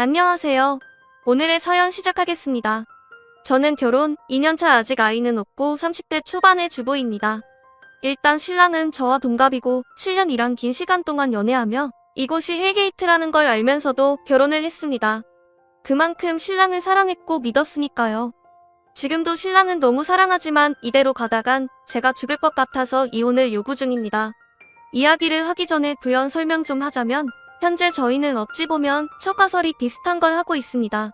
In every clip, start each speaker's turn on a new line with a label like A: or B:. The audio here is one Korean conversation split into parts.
A: 안녕하세요. 오늘의 사연 시작하겠습니다. 저는 결혼 2년차 아직 아이는 없고 30대 초반의 주부입니다. 일단 신랑은 저와 동갑이고 7년 이란 긴 시간 동안 연애하며 이곳이 헬게이트라는 걸 알면서도 결혼을 했습니다. 그만큼 신랑을 사랑했고 믿었으니까요. 지금도 신랑은 너무 사랑하지만 이대로 가다간 제가 죽을 것 같아서 이혼을 요구 중입니다. 이야기를 하기 전에 부연 설명 좀 하자면 현재 저희는 어찌 보면 처가설이 비슷한 걸 하고 있습니다.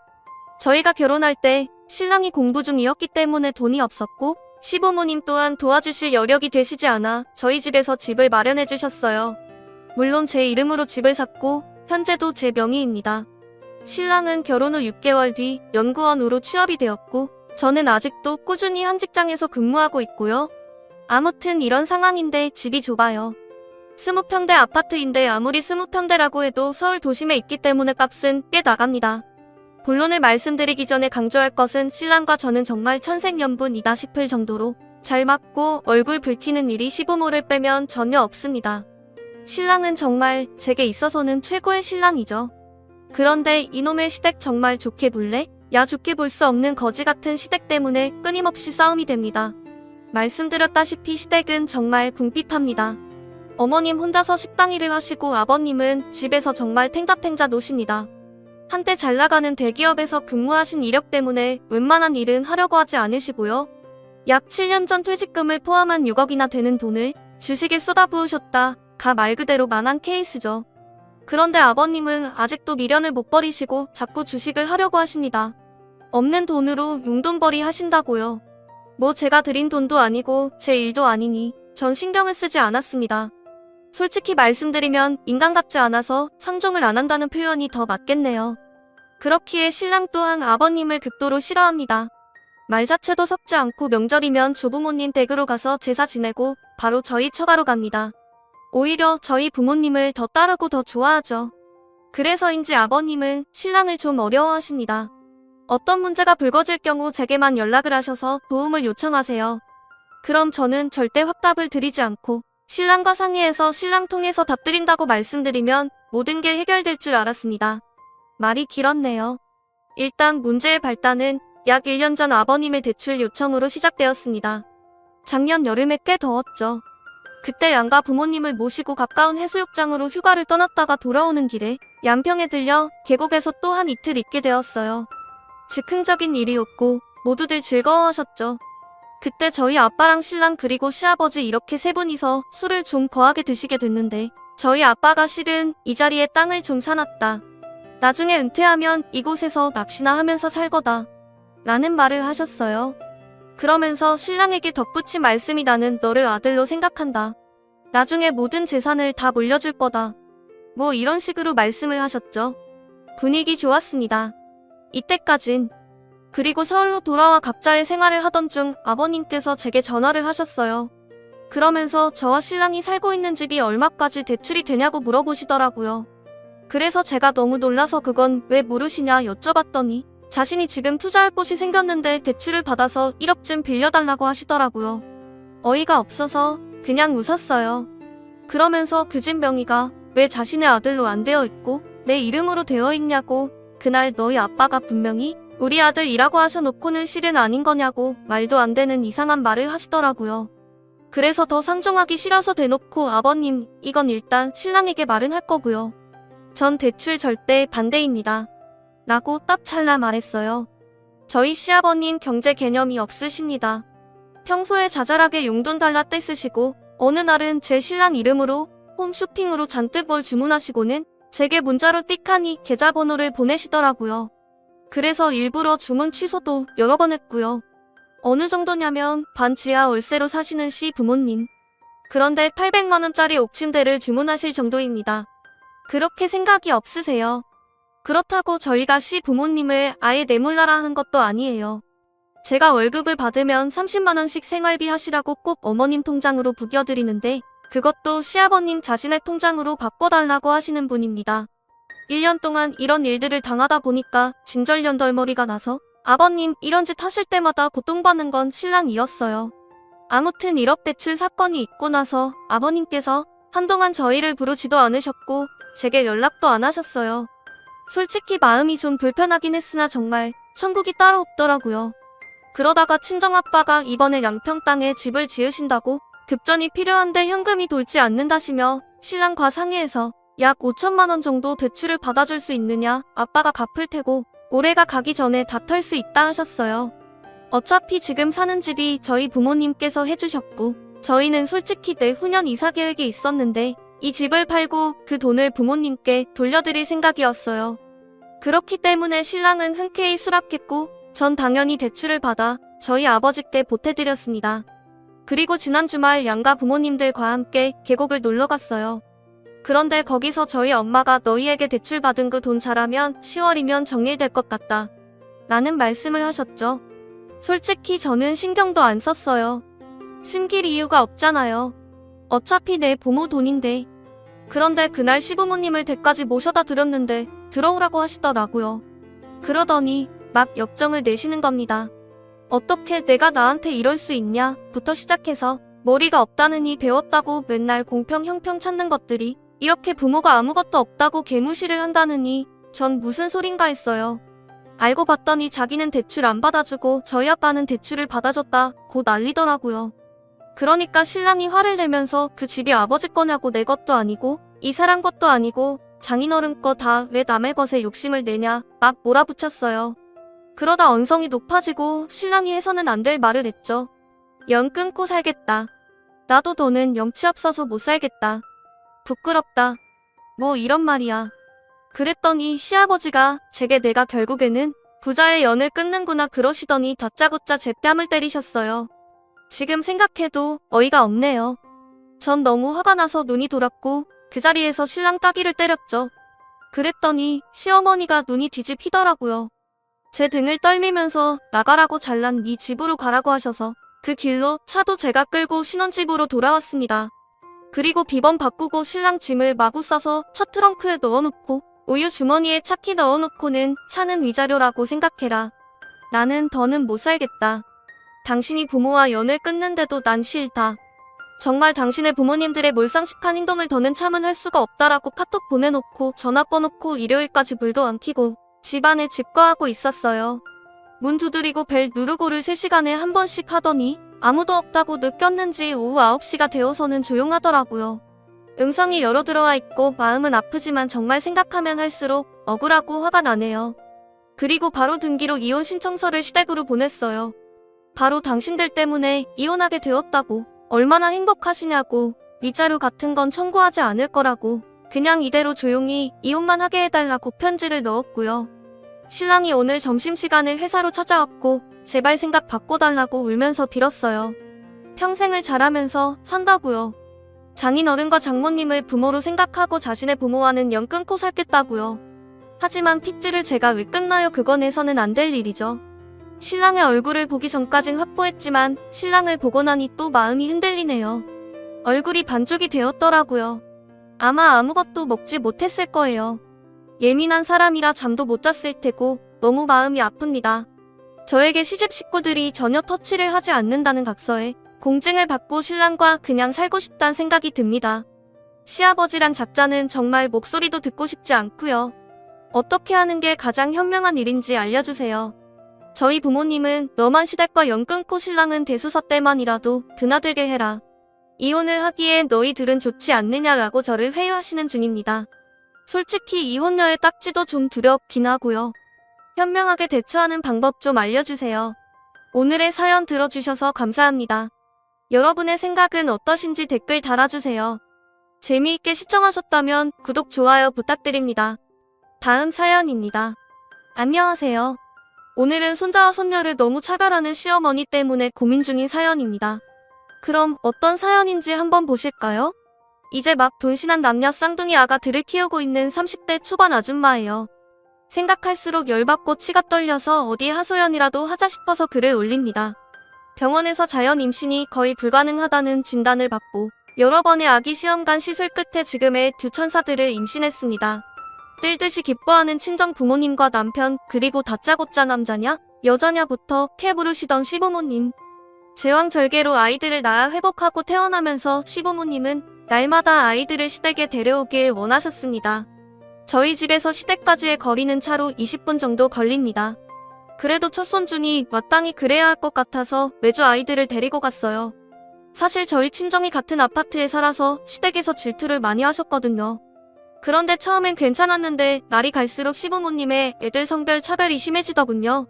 A: 저희가 결혼할 때 신랑이 공부 중이었기 때문에 돈이 없었고 시부모님 또한 도와주실 여력이 되시지 않아 저희 집에서 집을 마련해 주셨어요. 물론 제 이름으로 집을 샀고 현재도 제 명의입니다. 신랑은 결혼 후 6개월 뒤 연구원으로 취업이 되었고 저는 아직도 꾸준히 한 직장에서 근무하고 있고요. 아무튼 이런 상황인데 집이 좁아요. 20평대 아파트인데 아무리 20평대라고 해도 서울 도심에 있기 때문에 값은 꽤 나갑니다. 본론을 말씀드리기 전에 강조할 것은 신랑과 저는 정말 천생연분이다 싶을 정도로 잘 맞고 얼굴 붉히는 일이 시부모를 빼면 전혀 없습니다. 신랑은 정말 제게 있어서는 최고의 신랑이죠. 그런데 이놈의 시댁 정말 좋게 볼래? 야 좋게 볼 수 없는 거지 같은 시댁 때문에 끊임없이 싸움이 됩니다. 말씀드렸다시피 시댁은 정말 궁핍합니다. 어머님 혼자서 식당 일을 하시고 아버님은 집에서 정말 탱자탱자 노십니다. 한때 잘 나가는 대기업에서 근무하신 이력 때문에 웬만한 일은 하려고 하지 않으시고요. 약 7년 전 퇴직금을 포함한 6억이나 되는 돈을 주식에 쏟아부으셨다. 가 말 그대로 만한 케이스죠. 그런데 아버님은 아직도 미련을 못 버리시고 자꾸 주식을 하려고 하십니다. 없는 돈으로 용돈벌이 하신다고요. 뭐 제가 드린 돈도 아니고 제 일도 아니니 전 신경을 쓰지 않았습니다. 솔직히 말씀드리면 인간 같지 않아서 상종을 안 한다는 표현이 더 맞겠네요. 그렇기에 신랑 또한 아버님을 극도로 싫어합니다. 말 자체도 섞지 않고 명절이면 조부모님 댁으로 가서 제사 지내고 바로 저희 처가로 갑니다. 오히려 저희 부모님을 더 따르고 더 좋아하죠. 그래서인지 아버님은 신랑을 좀 어려워하십니다. 어떤 문제가 불거질 경우 제게만 연락을 하셔서 도움을 요청하세요. 그럼 저는 절대 확답을 드리지 않고 신랑과 상의해서 신랑 통해서 답드린다고 말씀드리면 모든 게 해결될 줄 알았습니다. 말이 길었네요. 일단 문제의 발단은 약 1년 전 아버님의 대출 요청으로 시작되었습니다. 작년 여름에 꽤 더웠죠. 그때 양가 부모님을 모시고 가까운 해수욕장으로 휴가를 떠났다가 돌아오는 길에 양평에 들려 계곡에서 또 한 이틀 있게 되었어요. 즉흥적인 일이었고 모두들 즐거워하셨죠. 그때 저희 아빠랑 신랑 그리고 시아버지 이렇게 세 분이서 술을 좀 거하게 드시게 됐는데 저희 아빠가 실은 이 자리에 땅을 좀 사놨다. 나중에 은퇴하면 이곳에서 낚시나 하면서 살 거다. 라는 말을 하셨어요. 그러면서 신랑에게 덧붙인 말씀이 나는 너를 아들로 생각한다. 나중에 모든 재산을 다 물려줄 거다. 뭐 이런 식으로 말씀을 하셨죠. 분위기 좋았습니다. 이때까진. 그리고 서울로 돌아와 각자의 생활을 하던 중 아버님께서 제게 전화를 하셨어요. 그러면서 저와 신랑이 살고 있는 집이 얼마까지 대출이 되냐고 물어보시더라고요. 그래서 제가 너무 놀라서 그건 왜 물으시냐 여쭤봤더니 자신이 지금 투자할 곳이 생겼는데 대출을 받아서 1억쯤 빌려달라고 하시더라고요. 어이가 없어서 그냥 웃었어요. 그러면서 그 집 명의가 왜 자신의 아들로 안 되어 있고 내 이름으로 되어 있냐고 그날 너희 아빠가 분명히 우리 아들 이라고 하셔놓고는 실은 아닌 거냐고 말도 안 되는 이상한 말을 하시더라고요. 그래서 더 상종하기 싫어서 대놓고 아버님 이건 일단 신랑에게 말은 할 거고요. 전 대출 절대 반대입니다. 라고 딱 찰나 말했어요. 저희 시아버님 경제 개념이 없으십니다. 평소에 자잘하게 용돈 달라 떼쓰시고 어느 날은 제 신랑 이름으로 홈쇼핑으로 잔뜩 뭘 주문하시고는 제게 문자로 띡하니 계좌번호를 보내시더라고요. 그래서 일부러 주문 취소도 여러 번 했고요. 어느 정도냐면 반 지하 월세로 사시는 시 부모님. 그런데 800만원짜리 옥침대를 주문하실 정도입니다. 그렇게 생각이 없으세요. 그렇다고 저희가 시 부모님을 아예 내몰라라 하는 것도 아니에요. 제가 월급을 받으면 30만원씩 생활비 하시라고 꼭 어머님 통장으로 부겨드리는데 그것도 시아버님 자신의 통장으로 바꿔달라고 하시는 분입니다. 1년 동안 이런 일들을 당하다 보니까 진절년덜머리가 나서 아버님 이런 짓 하실 때마다 고통받는 건 신랑이었어요. 아무튼 1억 대출 사건이 있고 나서 아버님께서 한동안 저희를 부르지도 않으셨고 제게 연락도 안 하셨어요. 솔직히 마음이 좀 불편하긴 했으나 정말 천국이 따로 없더라고요. 그러다가 친정아빠가 이번에 양평 땅에 집을 지으신다고 급전이 필요한데 현금이 돌지 않는다시며 신랑과 상의해서 약 5천만 원 정도 대출을 받아줄 수 있느냐 아빠가 갚을 테고 올해가 가기 전에 다 털 수 있다 하셨어요. 어차피 지금 사는 집이 저희 부모님께서 해주셨고 저희는 솔직히 내후년 이사 계획이 있었는데 이 집을 팔고 그 돈을 부모님께 돌려드릴 생각이었어요. 그렇기 때문에 신랑은 흔쾌히 수락했고 전 당연히 대출을 받아 저희 아버지께 보태드렸습니다. 그리고 지난 주말 양가 부모님들과 함께 계곡을 놀러 갔어요. 그런데 거기서 저희 엄마가 너희에게 대출 받은 그 돈 잘하면 10월이면 정리될 것 같다. 라는 말씀을 하셨죠. 솔직히 저는 신경도 안 썼어요. 숨길 이유가 없잖아요. 어차피 내 부모 돈인데. 그런데 그날 시부모님을 댁까지 모셔다 드렸는데 들어오라고 하시더라고요. 그러더니 막 역정을 내시는 겁니다. 어떻게 내가 나한테 이럴 수 있냐? 부터 시작해서 머리가 없다느니 배웠다고 맨날 공평 형평 찾는 것들이 이렇게 부모가 아무것도 없다고 개무시를 한다느니 전 무슨 소린가 했어요. 알고 봤더니 자기는 대출 안 받아주고 저희 아빠는 대출을 받아줬다 고 난리더라고요. 그러니까 신랑이 화를 내면서 그 집이 아버지 거냐고 내 것도 아니고 이 사람 것도 아니고 장인어른 거 다 왜 남의 것에 욕심을 내냐 막 몰아붙였어요. 그러다 언성이 높아지고 신랑이 해서는 안 될 말을 했죠. 연 끊고 살겠다. 나도 너는 염치 없어서 못 살겠다. 부끄럽다. 뭐 이런 말이야. 그랬더니 시아버지가 제게 내가 결국에는 부자의 연을 끊는구나 그러시더니 다짜고짜 제 뺨을 때리셨어요. 지금 생각해도 어이가 없네요. 전 너무 화가 나서 눈이 돌았고 그 자리에서 신랑 따기를 때렸죠. 그랬더니 시어머니가 눈이 뒤집히더라고요. 제 등을 떨미면서 나가라고 잘난 네 집으로 가라고 하셔서 그 길로 차도 제가 끌고 신혼집으로 돌아왔습니다. 그리고 비번 바꾸고 신랑 짐을 마구 싸서 첫 트렁크에 넣어놓고 우유 주머니에 차키 넣어놓고는 차는 위자료라고 생각해라. 나는 더는 못 살겠다. 당신이 부모와 연을 끊는데도 난 싫다. 정말 당신의 부모님들의 몰상식한 행동을 더는 참은 할 수가 없다라고 카톡 보내놓고 전화 꺼놓고 일요일까지 불도 안 켜고 집안에 집거하고 있었어요. 문 두드리고 벨 누르고를 3시간에 한 번씩 하더니 아무도 없다고 느꼈는지 오후 9시가 되어서는 조용하더라고요. 음성이 여러 들어와 있고 마음은 아프지만 정말 생각하면 할수록 억울하고 화가 나네요. 그리고 바로 등기로 이혼 신청서를 시댁으로 보냈어요. 바로 당신들 때문에 이혼하게 되었다고 얼마나 행복하시냐고 위자료 같은 건 청구하지 않을 거라고 그냥 이대로 조용히 이혼만 하게 해달라고 편지를 넣었고요. 신랑이 오늘 점심시간에 회사로 찾아왔고 제발 생각 바꿔달라고 울면서 빌었어요. 평생을 잘하면서 산다고요. 장인어른과 장모님을 부모로 생각하고 자신의 부모와는 연 끊고 살겠다고요. 하지만 핏줄을 제가 왜 끊나요? 그건 해서는 안 될 일이죠. 신랑의 얼굴을 보기 전까진 확보했지만 신랑을 보고 나니 또 마음이 흔들리네요. 얼굴이 반쪽이 되었더라고요. 아마 아무것도 먹지 못했을 거예요. 예민한 사람이라 잠도 못 잤을 테고 너무 마음이 아픕니다. 저에게 시집 식구들이 전혀 터치를 하지 않는다는 각서에 공증을 받고 신랑과 그냥 살고 싶단 생각이 듭니다. 시아버지란 작자는 정말 목소리도 듣고 싶지 않고요. 어떻게 하는 게 가장 현명한 일인지 알려주세요. 저희 부모님은 너만 시댁과 연 끊고 신랑은 대수사 때만이라도 드나들게 해라. 이혼을 하기에 너희들은 좋지 않느냐라고 저를 회유하시는 중입니다. 솔직히 이혼녀의 딱지도 좀 두렵긴 하고요. 현명하게 대처하는 방법 좀 알려주세요. 오늘의 사연 들어주셔서 감사합니다. 여러분의 생각은 어떠신지 댓글 달아주세요. 재미있게 시청하셨다면 구독, 좋아요 부탁드립니다. 다음 사연입니다. 안녕하세요. 오늘은 손자와 손녀를 너무 차별하는 시어머니 때문에 고민 중인 사연입니다. 그럼 어떤 사연인지 한번 보실까요? 이제 막 돈신한 남녀 쌍둥이 아가 들을 키우고 있는 30대 초반 아줌마예요. 생각할수록 열받고 치가 떨려서 어디 하소연이라도 하자 싶어서 글을 올립니다. 병원에서 자연 임신이 거의 불가능하다는 진단을 받고 여러 번의 아기 시험관 시술 끝에 지금의 두 천사들을 임신했습니다. 뜰듯이 기뻐하는 친정 부모님과 남편 그리고 다짜고짜 남자냐 여자냐부터 캐 부르시던 시부모님. 제왕절개로 아이들을 낳아 회복하고 태어나면서 시부모님은 날마다 아이들을 시댁에 데려오길 원하셨습니다. 저희 집에서 시댁까지의 거리는 차로 20분 정도 걸립니다. 그래도 첫 손준이 마땅히 그래야 할 것 같아서 매주 아이들을 데리고 갔어요. 사실 저희 친정이 같은 아파트에 살아서 시댁에서 질투를 많이 하셨거든요. 그런데 처음엔 괜찮았는데 날이 갈수록 시부모님의 애들 성별 차별이 심해지더군요.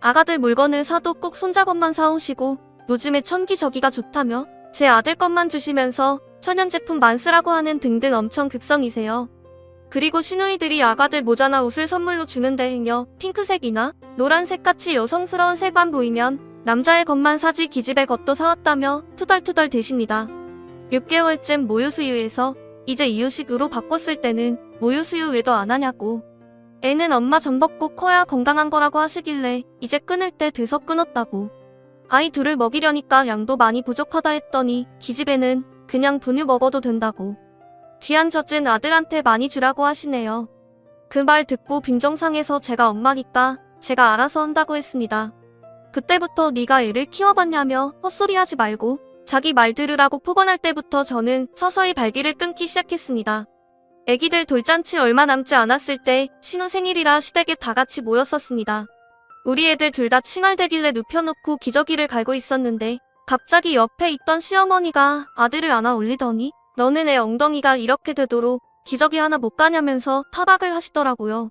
A: 아가들 물건을 사도 꼭 손자 것만 사오시고 요즘에 천기저기가 좋다며 제 아들 것만 주시면서 천연 제품 만 쓰라고 하는 등등 엄청 극성이세요. 그리고 시누이들이 아가들 모자나 옷을 선물로 주는데는요 핑크색이나 노란색 같이 여성스러운 색만 보이면 남자의 것만 사지 기집애 것도 사왔다며 투덜투덜 대십니다. 6개월쯤 모유수유에서 이제 이유식으로 바꿨을 때는 모유수유 왜도 안 하냐고. 애는 엄마 젖 먹고 커야 건강한 거라고 하시길래 이제 끊을 때 돼서 끊었다고. 아이 둘을 먹이려니까 양도 많이 부족하다 했더니 기집애는 그냥 분유 먹어도 된다고. 귀한 젖은 아들한테 많이 주라고 하시네요. 그 말 듣고 빈정상해서 제가 엄마니까 제가 알아서 한다고 했습니다. 그때부터 네가 애를 키워봤냐며 헛소리하지 말고 자기 말 들으라고 폭언할 때부터 저는 서서히 발기를 끊기 시작했습니다. 애기들 돌잔치 얼마 남지 않았을 때 신우 생일이라 시댁에 다 같이 모였었습니다. 우리 애들 둘 다 칭얼대길래 눕혀놓고 기저귀를 갈고 있었는데 갑자기 옆에 있던 시어머니가 아들을 안아 올리더니 너는 애 엉덩이가 이렇게 되도록 기저귀 하나 못 가냐면서 타박을 하시더라고요.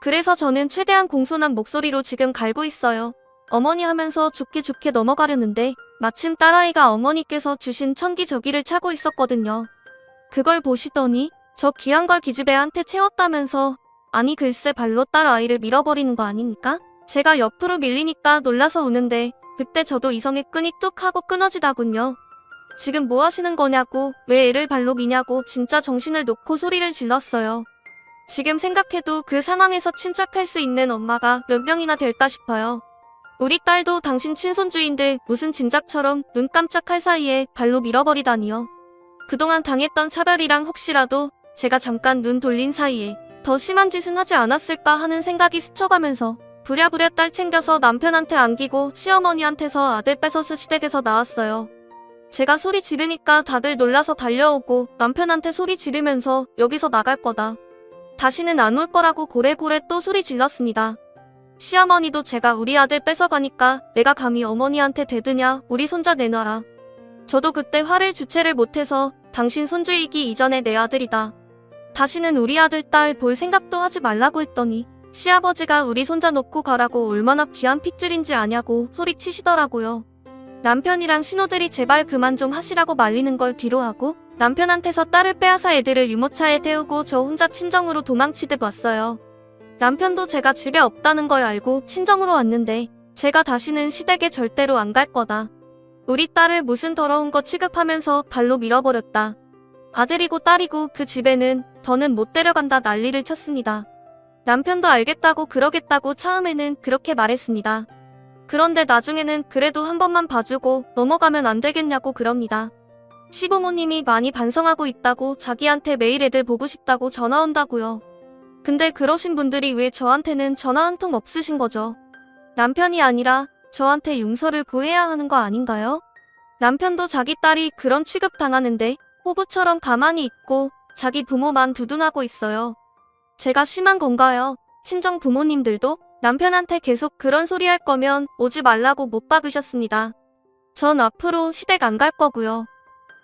A: 그래서 저는 최대한 공손한 목소리로 지금 갈고 있어요. 어머니 하면서 좋게 좋게 넘어가려는데 마침 딸아이가 어머니께서 주신 청기저귀를 차고 있었거든요. 그걸 보시더니 저 귀한 걸 기집애한테 채웠다면서 아니 글쎄 발로 딸아이를 밀어버리는 거 아닙니까? 제가 옆으로 밀리니까 놀라서 우는데 그때 저도 이성의 끈이 뚝 하고 끊어지다군요. 지금 뭐 하시는 거냐고 왜 애를 발로 미냐고 진짜 정신을 놓고 소리를 질렀어요. 지금 생각해도 그 상황에서 침착할 수 있는 엄마가 몇 명이나 될까 싶어요. 우리 딸도 당신 친손주인데 무슨 진작처럼 눈 깜짝할 사이에 발로 밀어버리다니요. 그동안 당했던 차별이랑 혹시라도 제가 잠깐 눈 돌린 사이에 더 심한 짓은 하지 않았을까 하는 생각이 스쳐가면서 부랴부랴 딸 챙겨서 남편한테 안기고 시어머니한테서 아들 뺏어서 시댁에서 나왔어요. 제가 소리 지르니까 다들 놀라서 달려오고 남편한테 소리 지르면서 여기서 나갈 거다. 다시는 안 올 거라고 고래고래 또 소리 질렀습니다. 시어머니도 제가 우리 아들 뺏어가니까 내가 감히 어머니한테 대드냐 우리 손자 내놔라. 저도 그때 화를 주체를 못해서 당신 손주이기 이전에 내 아들이다. 다시는 우리 아들 딸 볼 생각도 하지 말라고 했더니 시아버지가 우리 손자 놓고 가라고 얼마나 귀한 핏줄인지 아냐고 소리치시더라고요. 남편이랑 신호들이 제발 그만 좀 하시라고 말리는 걸 뒤로하고 남편한테서 딸을 빼앗아 애들을 유모차에 태우고 저 혼자 친정으로 도망치듯 왔어요. 남편도 제가 집에 없다는 걸 알고 친정으로 왔는데 제가 다시는 시댁에 절대로 안 갈 거다. 우리 딸을 무슨 더러운 거 취급하면서 발로 밀어버렸다. 아들이고 딸이고 그 집에는 더는 못 데려간다 난리를 쳤습니다. 남편도 알겠다고 그러겠다고 처음에는 그렇게 말했습니다. 그런데 나중에는 그래도 한 번만 봐주고 넘어가면 안 되겠냐고 그럽니다. 시부모님이 많이 반성하고 있다고 자기한테 매일 애들 보고 싶다고 전화 온다고요. 근데 그러신 분들이 왜 저한테는 전화 한 통 없으신 거죠? 남편이 아니라 저한테 용서를 구해야 하는 거 아닌가요? 남편도 자기 딸이 그런 취급 당하는데 호구처럼 가만히 있고 자기 부모만 두둔하고 있어요. 제가 심한 건가요? 친정 부모님들도 남편한테 계속 그런 소리 할 거면 오지 말라고 못 박으셨습니다. 전 앞으로 시댁 안 갈 거고요.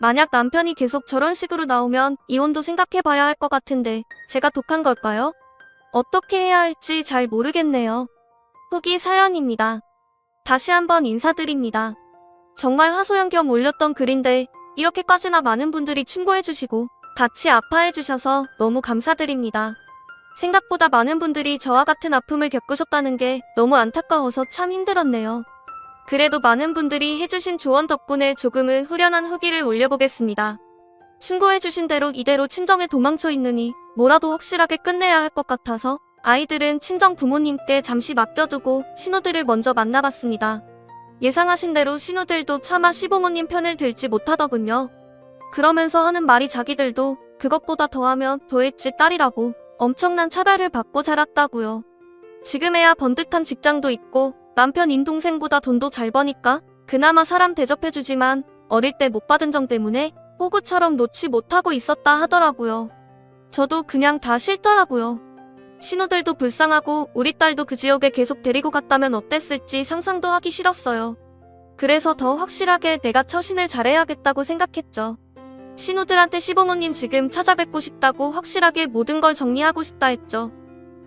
A: 만약 남편이 계속 저런 식으로 나오면 이혼도 생각해 봐야 할 것 같은데 제가 독한 걸까요? 어떻게 해야 할지 잘 모르겠네요. 후기 사연입니다. 다시 한번 인사드립니다. 정말 하소연 겸 올렸던 글인데 이렇게까지나 많은 분들이 충고해주시고 같이 아파해주셔서 너무 감사드립니다. 생각보다 많은 분들이 저와 같은 아픔을 겪으셨다는 게 너무 안타까워서 참 힘들었네요. 그래도 많은 분들이 해주신 조언 덕분에 조금은 후련한 후기를 올려보겠습니다. 충고해주신 대로 이대로 친정에 도망쳐 있느니 뭐라도 확실하게 끝내야 할 것 같아서 아이들은 친정 부모님께 잠시 맡겨두고 신우들을 먼저 만나봤습니다. 예상하신 대로 신우들도 차마 시부모님 편을 들지 못하더군요. 그러면서 하는 말이 자기들도 그것보다 더하면 더했지 딸이라고 엄청난 차별을 받고 자랐다고요. 지금에야 번듯한 직장도 있고 남편 인동생보다 돈도 잘 버니까 그나마 사람 대접해주지만 어릴 때 못 받은 정 때문에 호구처럼 놓지 못하고 있었다 하더라고요. 저도 그냥 다 싫더라고요. 신우들도 불쌍하고 우리 딸도 그 지역에 계속 데리고 갔다면 어땠을지 상상도 하기 싫었어요. 그래서 더 확실하게 내가 처신을 잘해야겠다고 생각했죠. 신우들한테 시부모님 지금 찾아뵙고 싶다고 확실하게 모든 걸 정리하고 싶다 했죠.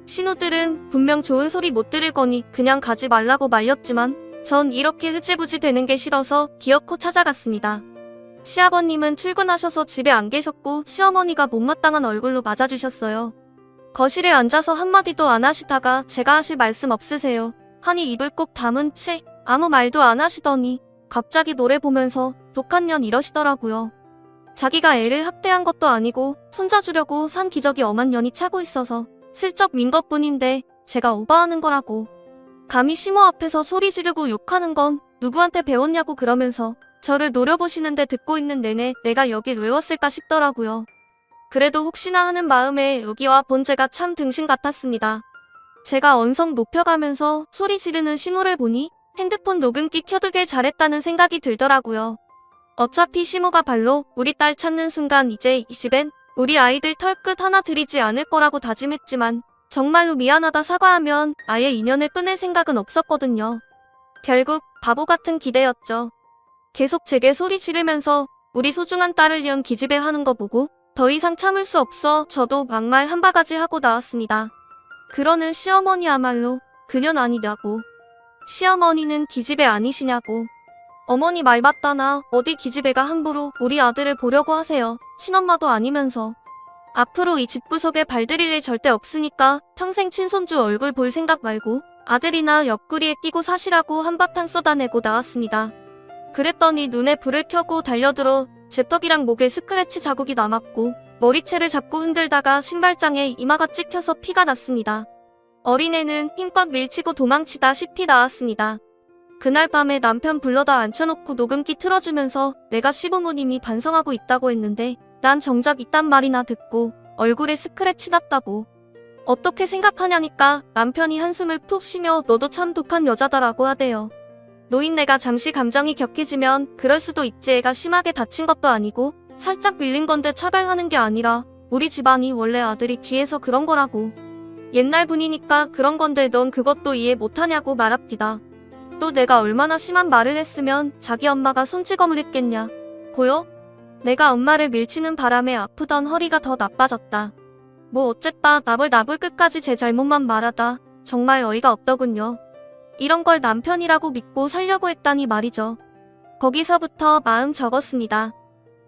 A: 신우들은 분명 좋은 소리 못 들을 거니 그냥 가지 말라고 말렸지만 전 이렇게 흐지부지 되는 게 싫어서 기어코 찾아갔습니다. 시아버님은 출근하셔서 집에 안 계셨고 시어머니가 못마땅한 얼굴로 맞아주셨어요. 거실에 앉아서 한마디도 안 하시다가 제가 하실 말씀 없으세요. 하니 입을 꼭 다문 채 아무 말도 안 하시더니 갑자기 노래 보면서 독한 년 이러시더라고요. 자기가 애를 학대한 것도 아니고 손자 주려고 산 기저귀 엄한 년이 차고 있어서 슬쩍 민 것뿐인데 제가 오버하는 거라고. 감히 시모 앞에서 소리 지르고 욕하는 건 누구한테 배웠냐고 그러면서 저를 노려보시는데 듣고 있는 내내 내가 여길 왜 왔을까 싶더라고요. 그래도 혹시나 하는 마음에 여기와 본 제가 참 등신 같았습니다. 제가 언성 높여가면서 소리 지르는 시모를 보니 핸드폰 녹음기 켜두길 잘했다는 생각이 들더라고요. 어차피 시모가 발로 우리 딸 찾는 순간 이제 이 집엔 우리 아이들 털끝 하나 들이지 않을 거라고 다짐했지만 정말로 미안하다 사과하면 아예 인연을 끊을 생각은 없었거든요. 결국 바보 같은 기대였죠. 계속 제게 소리 지르면서 우리 소중한 딸을 이은 기집애 하는 거 보고 더 이상 참을 수 없어 저도 막말 한 바가지 하고 나왔습니다. 그러는 시어머니야말로 그년 아니냐고. 시어머니는 기집애 아니시냐고. 어머니 말 맞다나 어디 기집애가 함부로 우리 아들을 보려고 하세요. 친엄마도 아니면서. 앞으로 이 집 구석에 발들일 일 절대 없으니까 평생 친손주 얼굴 볼 생각 말고 아들이나 옆구리에 끼고 사시라고 한바탕 쏟아내고 나왔습니다. 그랬더니 눈에 불을 켜고 달려들어 제 턱이랑 목에 스크래치 자국이 남았고 머리채를 잡고 흔들다가 신발장에 이마가 찍혀서 피가 났습니다. 어린애는 힘껏 밀치고 도망치다 싶이 나왔습니다. 그날 밤에 남편 불러다 앉혀놓고 녹음기 틀어주면서 내가 시부모님이 반성하고 있다고 했는데 난 정작 이딴 말이나 듣고 얼굴에 스크래치 났다고. 어떻게 생각하냐니까 남편이 한숨을 푹 쉬며 너도 참 독한 여자다라고 하대요. 노인네가 잠시 감정이 격해지면 그럴 수도 있지 애가 심하게 다친 것도 아니고 살짝 밀린 건데 차별하는 게 아니라 우리 집안이 원래 아들이 귀해서 그런 거라고. 옛날 분이니까 그런 건데 넌 그것도 이해 못하냐고 말합디다. 또 내가 얼마나 심한 말을 했으면 자기 엄마가 손찌검을 했겠냐. 고요? 내가 엄마를 밀치는 바람에 아프던 허리가 더 나빠졌다. 뭐 어쨌다 나불나불 끝까지 제 잘못만 말하다 정말 어이가 없더군요. 이런 걸 남편이라고 믿고 살려고 했다니 말이죠. 거기서부터 마음 적었습니다.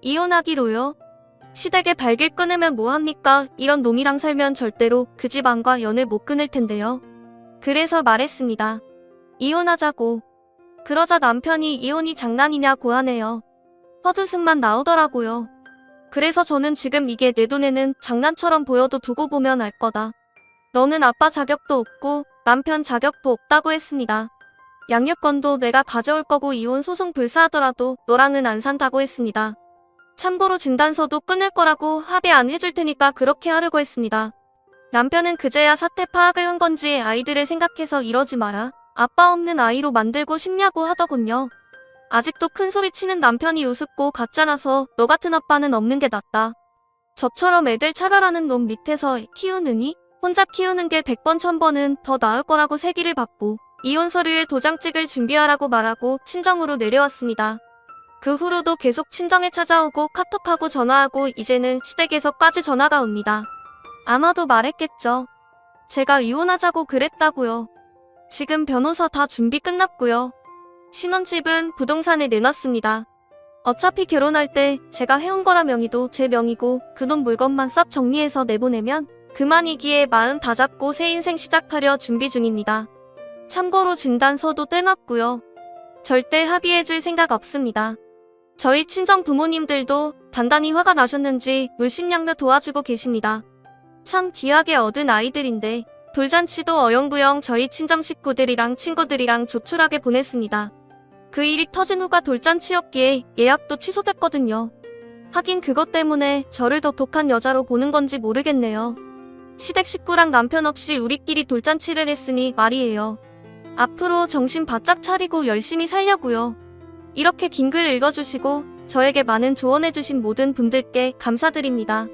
A: 이혼하기로요? 시댁에 발길 끊으면 뭐합니까? 이런 놈이랑 살면 절대로 그 집안과 연을 못 끊을 텐데요. 그래서 말했습니다. 이혼하자고. 그러자 남편이 이혼이 장난이냐고 하네요. 헛웃음만 나오더라고요. 그래서 저는 지금 이게 내 눈에는 장난처럼 보여도 두고 보면 알 거다. 너는 아빠 자격도 없고 남편 자격도 없다고 했습니다. 양육권도 내가 가져올 거고 이혼 소송 불사하더라도 너랑은 안 산다고 했습니다. 참고로 진단서도 끊을 거라고 합의 안 해줄 테니까 그렇게 하려고 했습니다. 남편은 그제야 사태 파악을 한 건지 아이들을 생각해서 이러지 마라. 아빠 없는 아이로 만들고 싶냐고 하더군요. 아직도 큰 소리 치는 남편이 우습고 가짜라서 너 같은 아빠는 없는 게 낫다. 저처럼 애들 차별하는 놈 밑에서 애 키우느니 혼자 키우는 게 100번 1000번은 더 나을 거라고 세기를 받고 이혼 서류에 도장 찍을 준비하라고 말하고 친정으로 내려왔습니다. 그 후로도 계속 친정에 찾아오고 카톡하고 전화하고 이제는 시댁에서까지 전화가 옵니다. 아마도 말했겠죠. 제가 이혼하자고 그랬다고요. 지금 변호사 다 준비 끝났고요. 신혼집은 부동산에 내놨습니다. 어차피 결혼할 때 제가 해온 거라 명의도 제 명의고 그돈 물건만 싹 정리해서 내보내면 그만이기에 마음 다 잡고 새 인생 시작하려 준비 중입니다. 참고로 진단서도 떼놨고요. 절대 합의해줄 생각 없습니다. 저희 친정 부모님들도 단단히 화가 나셨는지 물심양며 도와주고 계십니다. 참 귀하게 얻은 아이들인데 돌잔치도 어영부영 저희 친정 식구들이랑 친구들이랑 조촐하게 보냈습니다. 그 일이 터진 후가 돌잔치였기에 예약도 취소됐거든요. 하긴 그것 때문에 저를 더 독한 여자로 보는 건지 모르겠네요. 시댁 식구랑 남편 없이 우리끼리 돌잔치를 했으니 말이에요. 앞으로 정신 바짝 차리고 열심히 살려고요. 이렇게 긴 글 읽어주시고 저에게 많은 조언해주신 모든 분들께 감사드립니다.